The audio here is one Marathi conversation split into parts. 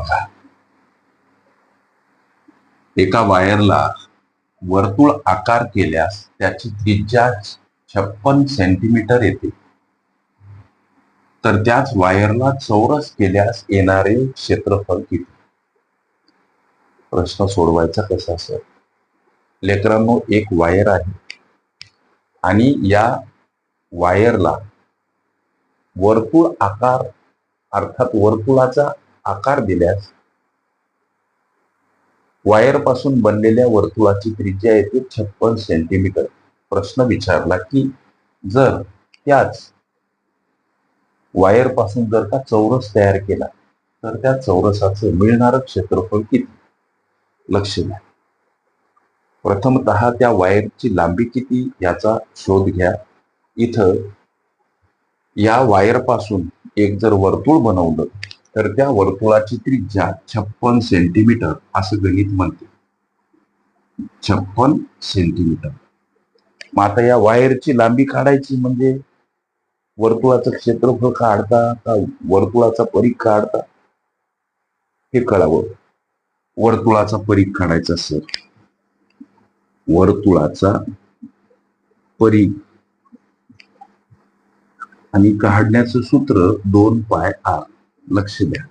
बघा. एका वायरला वर्तुळ आकार केल्यास त्याची त्रिज्या छप्पन सेंटीमीटर येते. तर त्याच वायरला चौरस केल्यास येणारे क्षेत्रफळ किती? प्रश्न सोडवायचा कसा सर? लेकरांनो एक वायर आहे. आणि या वायरला वर्तुळ आकार अर्थात वर्तुळाचा आकार दिल्यास वायरपासून बनलेल्या वर्तुळाची त्रिज्या येते छप्पन सेंटीमीटर प्रश्न विचारला की जर त्याच वायरपासून जर का चौरस तयार केला तर त्या चौरसाचं मिळणारं क्षेत्रफळ किती? लक्ष द्या. प्रथमतः त्या वायरची लांबी किती याचा शोध घ्या. इथं या वायरपासून एक जर वर्तुळ बनवलं तर त्या वर्तुळाची त्रिज्या छप्पन सेंटीमीटर असं गणित म्हणते. छप्पन सेंटीमीटर मग आता या वायरची लांबी काढायची म्हणजे वर्तुळाचं क्षेत्रफळ काढता का वर्तुळाचा परीख काढता? हे कळावं. वर्तुळाचा परीख काढायचा सर वर्तुळाचा परीख आणि काढण्याचं सूत्र दोन पाय आर. लक्ष द्या.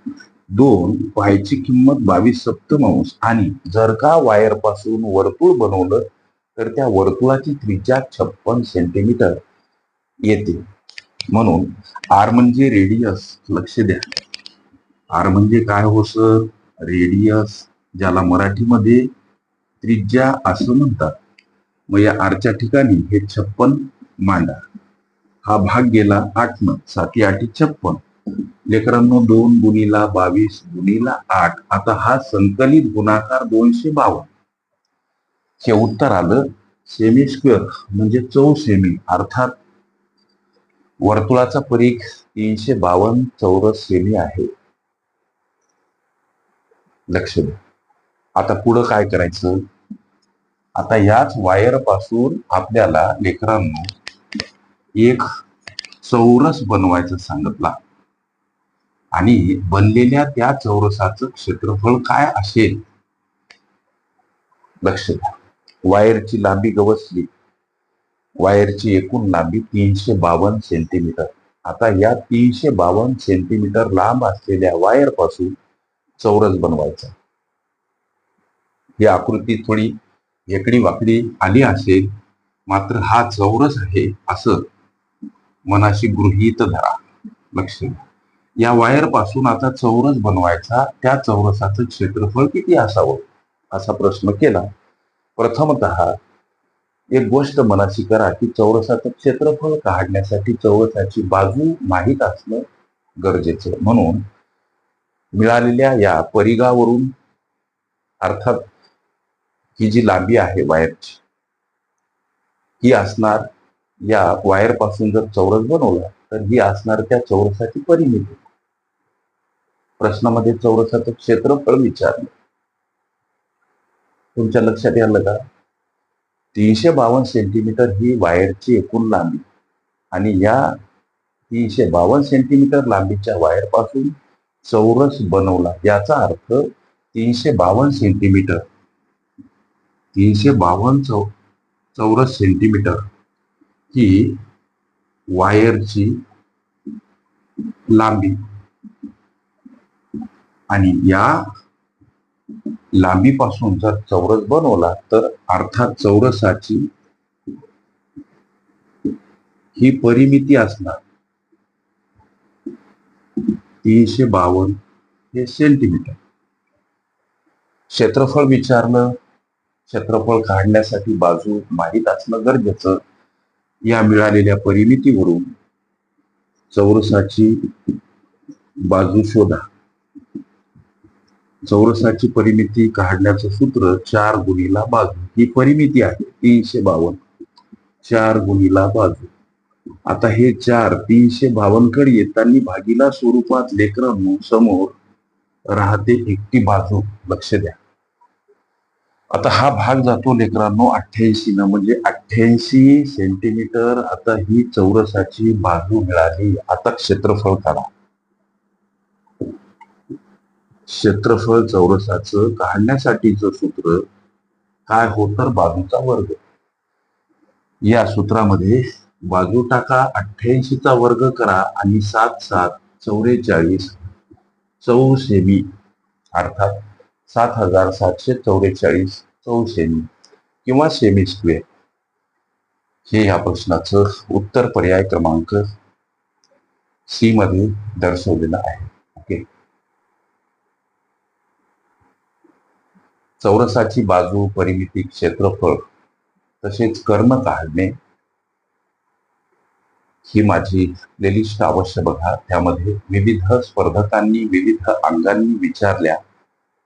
दोन व्हायची किंमत बावीस सप्तमांश आणि जर का वायरपासून वर्तुळ बनवलं तर त्या वर्तुळाची त्रिज्या छप्पन सेंटीमीटर येते. म्हणून आर म्हणजे रेडियस लक्ष द्या. आर म्हणजे काय हो सर रेडियस ज्याला मराठीमध्ये त्रिज्या असं म्हणतात. मग या आरच्या ठिकाणी हे छप्पन मांडा. हा भाग गेला आठ न साती आठी छप्पन. लेकरांनो दोन गुणीला बावीस गुणीला आठ. आता हा संकलित गुणाकार दोनशे बावन्न. हे उत्तर आलं सेमी स्क्वेअर म्हणजे चौ सेमी अर्थात वर्तुळाचा परीख तीनशे बावन्न चौरस सेमी आहे. लक्ष द्या. आता पुढं काय करायचं? आता याच वायरपासून आपल्याला लेकरांनो एक चौरस बनवायचं सांगितलं. आणि बनलेल्या त्या चौरसाचं क्षेत्रफळ काय असेल? लक्ष द्या. वायरची लांबी गवसली. वायरची एकूण लांबी तीनशे बावन्न सेंटीमीटर. आता या तीनशे बावन्न सेंटीमीटर लांब असलेल्या वायरपासून चौरस बनवायचा. ही आकृती थोडी हेकडी वाकडी आली असेल मात्र हा चौरस आहे असं मनाशी गृहीत धरा. लक्ष द्या. या वायरपासून आता चौरस बनवायचा त्या चौरसाचं क्षेत्रफळ किती असावं? असा प्रश्न केला. प्रथमतः एक गोष्ट मनाशी करा की चौरसाचं क्षेत्रफळ काढण्यासाठी चौरसाची बाजू माहीत असणं गरजेचं. म्हणून मिळालेल्या या परिघावरून अर्थात ही जी लांबी आहे वायरची ही असणार या वायरपासून जर चौरस बनवला तर ही असणार त्या चौरसाची परिमिती. प्रश्नामध्ये चौरसाचं क्षेत्रफळ विचारलं. तुमच्या लक्षात आलं का? तीनशे बावन्न सेंटीमीटर ही वायरची एकूण लांबी आणि या तीनशे बावन्न सेंटीमीटर लांबीच्या वायरपासून चौरस बनवला. याचा अर्थ तीनशे बावन्न सेंटीमीटर तीनशे बावन्न चौ चौरस सेंटीमीटर ही वायरची लांबी. आणि या लांबीपासून जर चौरस बनवला तर अर्थात चौरसाची ही परिमिती असणार तीनशे बावन्न हे सेंटीमीटर क्षेत्रफळ विचारलं क्षेत्रफळ काढण्यासाठी बाजू माहीत असणं गरजेचं. या मिळालेल्या परिमितीवरून चौरसाची बाजू शोधा. चौरसाची परिमिती काढण्याचं सूत्र चार गुणीला बाजू. ही परिमिती आहे तीनशे बावन्न. चार गुणीला बाजू. आता हे चार तीनशे बावन्नकडे येताना भागीला स्वरूपात लेकरांनो समोर राहते एकटी बाजू. लक्ष द्या. आता हा भाग जातो लेकरांनो अठ्ठ्याऐंशी न म्हणजे अठ्ठ्याऐंशी सेंटीमीटर आता ही चौरसाची बाजू मिळाली. आता क्षेत्रफळ काढा. क्षेत्रफळ चौरसाचं काढण्यासाठीचं सूत्र काय हो तर बाजूचा वर्ग. या सूत्रामध्ये बाजू टाका अठ्ठ्याऐंशीचा वर्ग करा आणि सात सात चौवेचाळीस चौसेमी अर्थात सात हजार सातशे चौवेचाळीस चौशेमी किंवा सेमी स्क्वेअर हे या प्रश्नाचं उत्तर पर्याय क्रमांक सी मध्ये दर्शवलेलं आहे. ओके. चौरसाची बाजू परिमिती क्षेत्रफळ तसेच कर्म काढणे ही माझी प्लेलिस्ट अवश्य बघा. त्यामध्ये विविध स्पर्धकांनी विविध अंगांनी विचारल्या